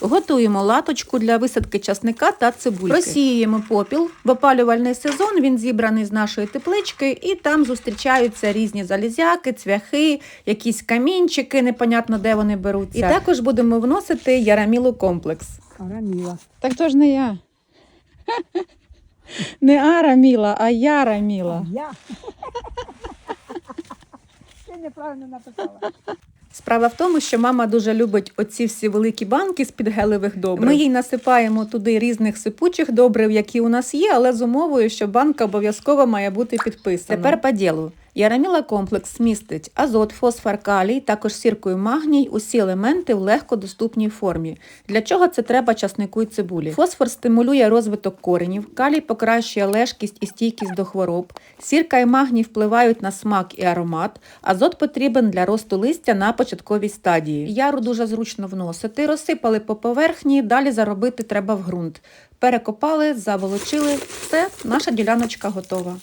Готуємо латочку для висадки часника та цибульки. Розсіюємо попіл. В опалювальний сезон він зібраний з нашої теплички, і там зустрічаються різні залізяки, цвяхи, якісь камінчики, непонятно де вони беруться. І також будемо вносити ярамілу комплекс. Араміла. Так то ж не я. Не Араміла, а Яраміла. Я. Ти неправильно написала. Справа в тому, що мама дуже любить оці всі великі банки з під гелевих добрив. Ми їй насипаємо туди різних сипучих добрив, які у нас є, але з умовою, що банка обов'язково має бути підписана. Тепер по ділу. Яраміла комплекс містить азот, фосфор, калій, також сірку і магній, усі елементи в легкодоступній формі. Для чого це треба часнику і цибулі? Фосфор стимулює розвиток коренів, калій покращує лежкість і стійкість до хвороб, сірка і магній впливають на смак і аромат, азот потрібен для росту листя на початковій стадії. Яру дуже зручно вносити, розсипали по поверхні, далі заробити треба в ґрунт. Перекопали, заволочили, все, наша діляночка готова.